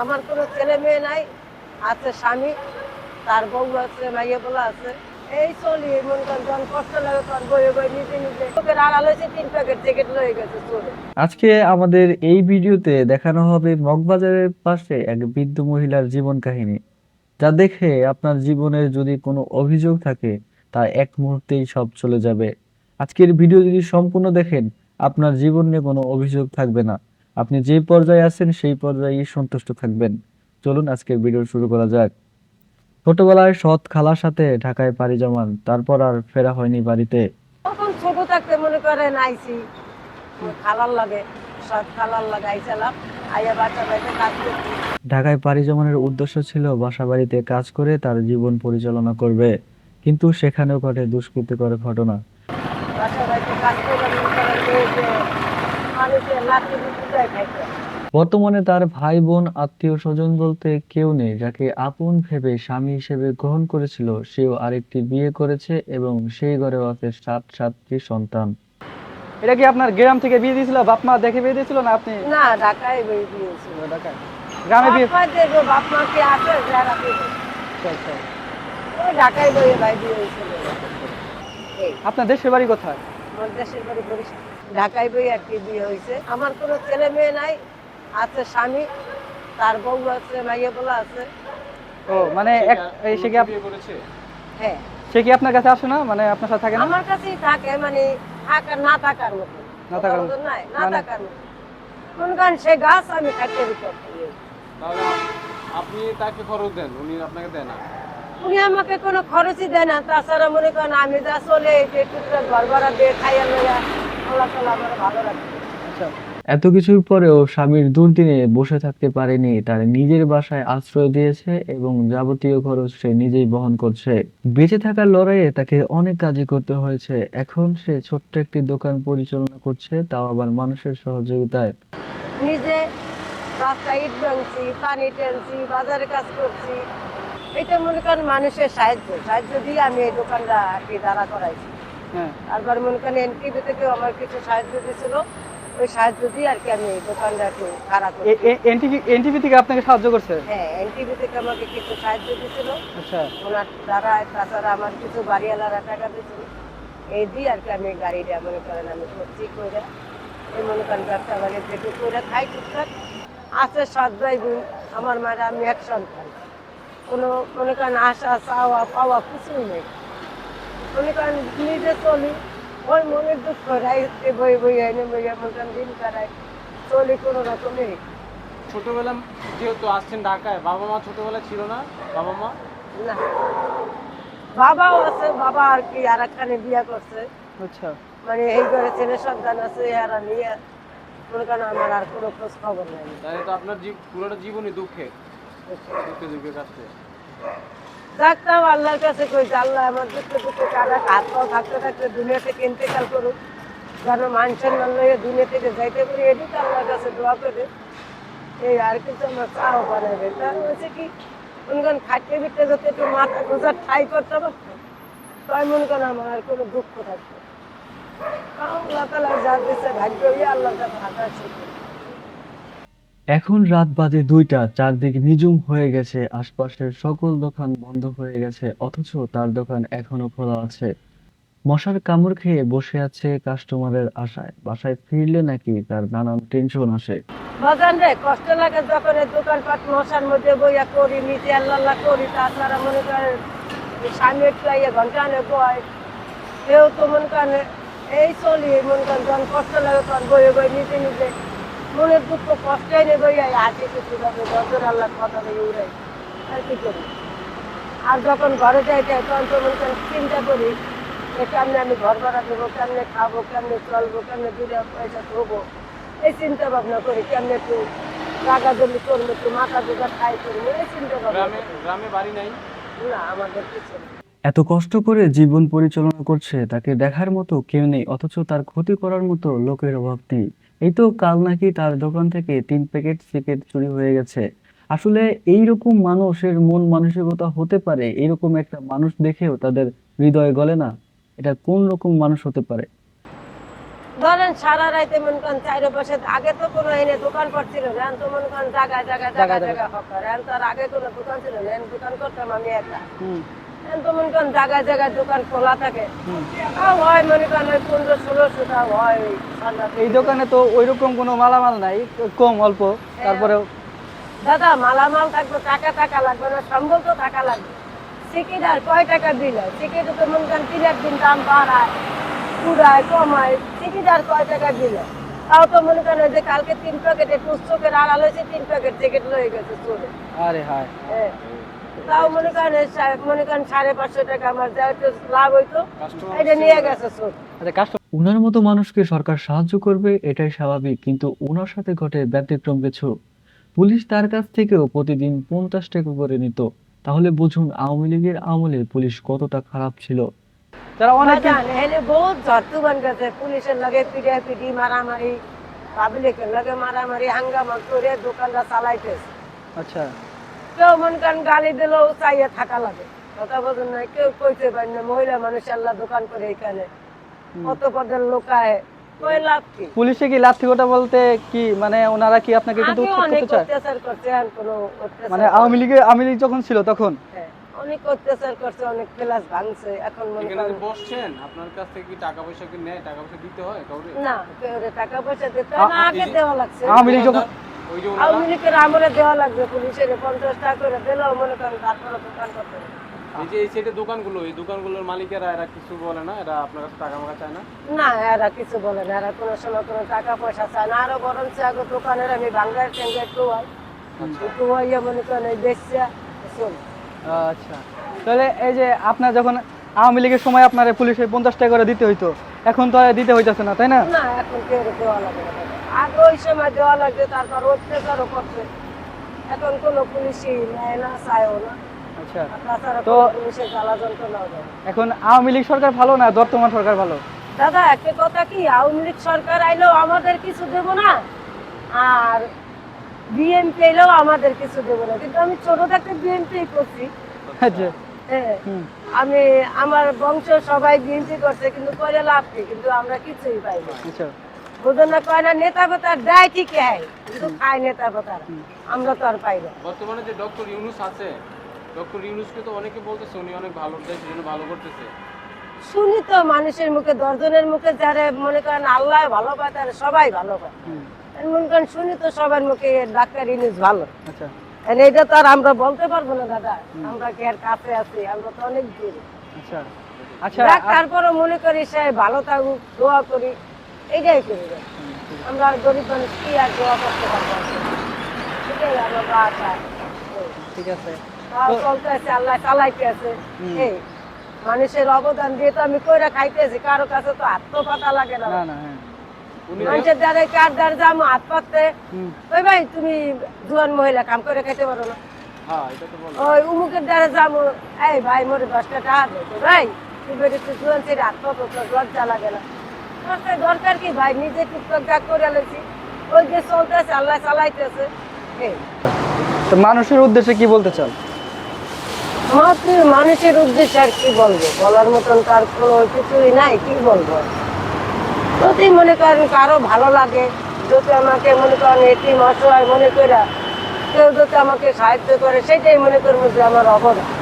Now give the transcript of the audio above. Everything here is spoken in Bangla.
আমার ছেলে মেয়ে নাই, আছে স্বামী, তার বউ আছে বলা আছে। এই চলি কষ্ট লাগে নিজে নিজে। লোকের আড়াল হয়েছে, তিন প্যাকেট টিকিট লয়ে গেছে, চলে। আজকে আমাদের এই ভিডিওতে দেখানো হবে মগবাজারের পাশে এক বৃদ্ধ মহিলার জীবন কাহিনী। যা দেখে আপনার জীবনের যদি কোনো অভিযোগ থাকে তা এক মুহূর্তেই সব চলে যাবে। আজকের ভিডিও যদি সম্পূর্ণ দেখেন আপনার জীবন নিয়ে কোনো অভিযোগ থাকবে না। আপনি যে পর্যায়ে আছেন সেই পর্যায়েই সন্তুষ্ট থাকবেন। চলুন আজকের ভিডিও শুরু করা যাক। ছোটবেলায় সৎ খালার সাথে ঢাকায় পাড়ি জমান তারপর আর ফেরা হয়নি বাড়িতে। তখন ছোট থাকতে মনে করেন আইসি খালার লাগে সব খালার লাগে আইসালাম আইয়া বাচ্চা বাড়িতে কাজ করছি। ঢাকায় পাড়ি জমানোর উদ্দেশ্য ছিল বাসা বাড়িতে কাজ করে তার জীবন পরিচালনা করবে। কিন্তু সেখানেও ঘটে দুষ্কৃতিকর ঘটনা। মনে বর্তমানে তার ভাই বোন আত্মীয় স্বজন বলতে কেউ নেই যাকে আপন ভেবে স্বামী হিসেবে গ্রহণ করেছিল সেও আরেকটি বিয়ে করেছে এবং সেই ঘরেও আছে সাত সাতটি সন্তান। এটা কি আপনার গ্রাম থেকে বিয়ে দিয়েছিল? বাপ মা দেখে বিয়ে দিয়েছিল না আপনি? না ঢাকায় বই দিয়েছিল। ঢাকায়। গ্রামে বিয়ে বাপ মা কি আছে যারা দেবে। ওই ঢাকায় বই ভাই বিয়ে হয়েছিল আপনার দেশের বাড়ি কোথায়? আমার দেশের বাড়ি বরিশাল। ঢাকায় বই আর কি বিয়ে হয়েছে। আমার কোনো ছেলে মেয়ে নাই আছে স্বামী তার বউ আছে মাইয়া বলা আছে। ও মানে এক এই সে কি হ্যাঁ। সে কি আপনার কাছে আসে না? মানে আপনার সাথে থাকে না? আমার কাছেই থাকে মানে থাকার না থাকার মতো। না থাকার মতো। না মানে- থাকার মতো। মনে করেন সে গাছ আমি খাইতে দিতে আপনি তাকে খরচ দেন উনি আপনাকে দেন না। উনি আমাকে কোনো খরচই দেয় না। তাছাড়া মনে করেন আমি যা চলে যে ঘর ভাড়া দিয়ে খাইয়া লইয়া আল্লাহ তালা আমার ভালো রাখে আচ্ছা এত কিছুর পরেও স্বামীর দুর্দিনে বসে থাকতে পারেনি তার নিজের বাসায় আশ্রয় দিয়েছে এবং যাবতীয় খরচ সে নিজেই বহন করছে। বেঁচে থাকার লড়াইয়ে তাকে অনেক কাজই করতে হয়েছে। এখন সে ছোট্ট একটি দোকান পরিচালনা করছে তাও আবার মানুষের সহযোগিতায়। নিজে রাস্তায় ইট ভাঙছি পানি টেনছি বাজারে কাজ করছি এটা মনে করেন মানুষের সাহায্য। সাহায্য দিয়ে আমি এই দোকানটা আর কি দাঁড়া করাইছি। হ্যাঁ। তারপর মনে করেন এনটিভি থেকেও আমার কিছু সাহায্য দিয়েছিল। ওই সাহায্য দিয়ে আর কি আমি দোকানটা একটু খারাপ এনটিভি এনটিভি থেকে আপনাকে সাহায্য করছে? হ্যাঁ এনটিভি থেকে আমাকে কিছু সাহায্য দিয়েছিল। আচ্ছা। ওনার দ্বারা তাছাড়া আমার কিছু বাড়িওয়ালারা টাকা দিয়েছিল। এই দিয়ে আর কি আমি গাড়িটা মনে করেন আমি করছি করে এই মনে করেন ব্যবসা বাণিজ্য একটু করে খাই টুকটাক। আছে সাত ভাই আমার মায়ের আমি এক সন্তান। কোনো মনে করেন আশা চাওয়া পাওয়া কিছুই নেই। মনে করেন নিজে চলি ওই মনের দুঃখ রাইতে বই বই এনে বইয়া মনে করেন দিন কাটাই চলি কোনো রকমে ছোটবেলা যেহেতু আসছেন ঢাকায় বাবা মা ছোটবেলা ছিল না? বাবা মা? না। বাবাও আছে বাবা আর কি আর একখানে বিয়ে করছে। আচ্ছা। মানে এই ঘরে ছেলে সন্তান আছে এরা নিয়ে মনে করেন আমার আর কোনো খোঁজ খবর নাই। তাহলে তো আপনার পুরোটা জীবনই দুঃখে দুঃখে দুঃখে কাটছে ডাক্তার আল্লাহর কাছে কই আল্লাহ আমার দুঃখে দুঃখে কারা হাত পাও থাকতে থাকতে দুনিয়া থেকে ইন্তেকাল করুক। যেন মানুষের লইয়ে দুনিয়া থেকে যাইতে পারি এটি তো আল্লাহর কাছে দোয়া করে। এই আর কিছু আমার চাও বানাবে তার হচ্ছে কি, মনে করেন খাটতে বিটতে যাতে একটু মাথা গোজার ঠাই করতে পারতো তাই মনে করেন আমার আর কোনো দুঃখ থাকতো আল্লাহ তালা যা দিচ্ছে ভাগ্য আল্লাহ তালা হাত আছে। এখন রাত বাজে দুইটা, চারদিকে নিঝুম হয়ে গেছে, আশপাশের সকল দোকান বন্ধ হয়ে গেছে, অথচ তার দোকান এখনও খোলা আছে। মশার কামড় খেয়ে বসে আছে কাস্টমারের আশায়। বাসায় ফিরলে নাকি তার নানান টেনশন আসে। বাজান রে, কষ্ট লাগে এই দোকানপাট মশার মধ্যে বইয়া করি, নিজে আল্লাহ করি তাছাড়া মনে করেন স্বামী একটু ঘণ্টা আনে বয়। কেউ তো মনে করেন, এই চলি, মনে করেন, যখন কষ্ট লাগে তখন বইয়ে বই নিজে নিজে মনের দুঃখ কষ্ট এনে বইয়া হাসি কিছু যাবে যখন আল্লাহ কথা বলে উড়াই। আর কি করি? আর যখন ঘরে যাই যাই তখন তো মনে করেন চিন্তা করি যে কেমনে আমি ঘর ভাড়া দেবো কেমনে খাব কেমনে চলবো কেমনে দুটো পয়সা থবো এই চিন্তা ভাবনা করি কেমনে একটু টাকা জমি করব একটু মাথা দুটা খাই করব এই চিন্তা ভাবনা গ্রামে গ্রামে বাড়ি নাই? না আমাদের কিছু না। এত কষ্ট করে জীবন পরিচালনা করছে তাকে দেখার মতো কেউ নেই অথচ তার ক্ষতি করার মতো লোকের অভাব নেই। এই তো কাল নাকি তার দোকান থেকে তিন প্যাকেট সিগারেট চুরি হয়ে গেছে। আসলে এইরকম মানুষের মন মানসিকতা হতে পারে এরকম একটা মানুষ দেখেও তাদের হৃদয় গলে না। এটা কোন রকম মানুষ হতে পারে? ধরেন সারা রাইতে মনে করেন চাইরে পাশে আগে তো কোনো এনে দোকান পাট ছিল না তো মনে করেন জায়গায় জায়গায় জায়গায় জায়গায় হকার। এখন তো আগে কোনো দোকান ছিল না দোকান করতাম আমি একা। হুম মনে করেন জায়গায় জায়গায় দোকান খোলা থাকে। হয় মনে করেন ওই পনেরো ষোলোশো হয় এই দোকানে তো ওইরকম কোনো মালামাল নাই কম অল্প তারপরেও। দাদা মালামাল থাকবে টাকা টাকা লাগবে না সম্বল তো টাকা লাগবে। টিকিট আর কয় টাকা বিল হয়? টিকিট তো মনে করেন তিনের দিন দাম বাড়ায় কুড়ায় কমায়। টিকিট আর কয় টাকা বিল হয়? তাও তো মনে করেন যে কালকে তিন প্যাকেটে পুস্তকের আড়াল হয়েছে তিন প্যাকেট টিকিট লয়ে গেছে চলে। আরে হায়। হ্যাঁ। তাও মনে করেন মনে করেন সাড়ে পাঁচশো টাকা আমার যা একটু লাভ হইতো এটা নিয়ে গেছে চোর আচ্ছা উনার মতো মানুষকে সরকার সাহায্য করবে এটাই স্বাভাবিক কিন্তু ওনার সাথে ঘটে ব্যতিক্রম কিছু। পুলিশ তার কাছ থেকেও প্রতিদিন পঞ্চাশ টাকা করে নিত। তাহলে বুঝুন আওয়ামী লীগের আমলে পুলিশ কতটা খারাপ ছিল। অনেক বাজান, বহুত ঝড়তুবান গেছে পুলিশের লগে পিড়ে পিটি মারামারি পাবলিকের লগে মারামারি হাঙ্গামা করে দোকানটা চালাইতেছে। আচ্ছা। কেউ মনে করেন গালি দিলেও চাইয়া থাকা লাগে। কথা বলেন না কেউ কইতে পারেন না মহিলা মানুষ আল্লাহ দোকান করে এখানে। কত পদের লোকায় পুলিশে কি লাথি গোটা বলতে কি মানে ওনারা কি আপনাকে কিন্তু মানে আওয়ামী লীগে আওয়ামী লীগ যখন ছিল তখন? হ্যাঁ, অনেক অত্যাচার করছে অনেক ক্লাস ভাঙছে এখন মনে করেন বসছেন আপনার কাছ থেকে কি টাকা পয়সা কি নেয়? টাকা পয়সা দিতে হয় কাউরে? না কেউ টাকা পয়সা দিতে হয় না আগে দেওয়া লাগছে। লীগ যখন ওই যে আওয়ামী ওনারা লীগের দেওয়া লাগবে পুলিশের পঞ্চাশ টাকা করে দিলেও মনে করেন তারপরে দোকান করতে এই যে এই সাইডে দোকানগুলো এই দোকানগুলোর মালিকেরা এরা কিছু বলে না? এরা আপনার কাছে টাকা মাকা চায় না? না এরা কিছু বলে না। এরা কোনো সময় কোনো টাকা পয়সা চায় না। আরও বরঞ্চ আগে দোকানের আমি বাংলার ট্যাঙ্গে একটু হয়। একটু হইয়া মনে করেন এই বেচছে চল আচ্ছা। তাহলে এই যে আপনার যখন আওয়ামী লীগের সময় আপনার পুলিশে পঞ্চাশ টাকা করে দিতে হইতো এখন তো দিতে হইতেছে না তাই না? এখন দেওয়া লাগে আগে ওই সময় দেওয়া লাগবে তারপর অত্যাচারও করছে। এখন কোনো পুলিশই নেয় না চায়ও না। আচ্ছা। তো-। এখন আওয়ামী লীগ সরকার ভালো না বর্তমান সরকার ভালো? দাদা একটা কথা কি? আওয়ামী লীগ সরকার আইলেও আমাদের কিছু দেবো না? আর বিএনপি এলেও আমাদের কিছু দেবো না কিন্তু আমি ছোট থাকতে বিএনপি করছি। আচ্ছা। হ্যাঁ। আমি আমার বংশ সবাই বিএনপি করছে কিন্তু করে লাভ কি কিন্তু আমরা কিছুই পাই না। আচ্ছা। না কয় না নেতা কথা দেয় ঠিক হয় কিন্তু খায় নেতা কথা আমরা তো আর পাই না। বর্তমানে যে ডক্টর ইউনুস আছে ডক্টর ইউনুসকে তো অনেকে বলতেছে উনি অনেক ভালো দেশ ভালো করতেছে। শুনি তো মানুষের মুখে দশজনের মুখে যারা মনে করেন আল্লাহ ভালো পায় তারা সবাই ভালো পায়। মনে শুনি তো সবার মুখে ডাক্তার ইনিস ভালো। আচ্ছা। এটা তো আর আমরা বলতে পারব না দাদা। আমরা কি আর কাছে আছি? আমরা তো অনেক দূরে। আচ্ছা। আচ্ছা যাক, তারপরও মনে করি সে ভালো থাকুক দোয়া করি এইটাই করি। আমরা আর গরিব মানুষ কি আর দোয়া করতে পারব? এটাই আমার আশা ঠিক আছে। চলতে আছে আল্লাহ চালাইতে আছে। এই মানুষের অবদান দিয়ে তো আমি কইরা খাইতেছি কারও কাছে তো হাত তো পাতা লাগে না হ্যাঁ। মানুষের দ্বারা কার দ্বার যাব হাত পাততে। ওই ভাই তুমি জোয়ান মহিলা কাম করে খাইতে পারো না। হ্যাঁ এটা তো বলো। ওই উমুকের দ্বারা যাব। এই ভাই মোরে দশটা টাকা দে। ভাই তুই বেটে জোয়ান ছেড়ে হাত পাতো লজ্জা লাগে না। দরকার দরকার কি ভাই? নিজে টুকটাক যা করে লেছি ওই যে চলতেছে আল্লাহ চালাইতেছে। তো মানুষের উদ্দেশ্যে কি বলতে চান মানুষের উদ্দেশ্যে আর কি বলব? বলার মতন তার কোনো কিছুই নাই কি বলব? যদি মনে করেন কারও ভালো লাগে, যদি আমাকে মনে করেন এটি অসহায় মনে করে কেউ যদি আমাকে সাহায্য করে, সেটাই মনে করব যে আমার অবদান।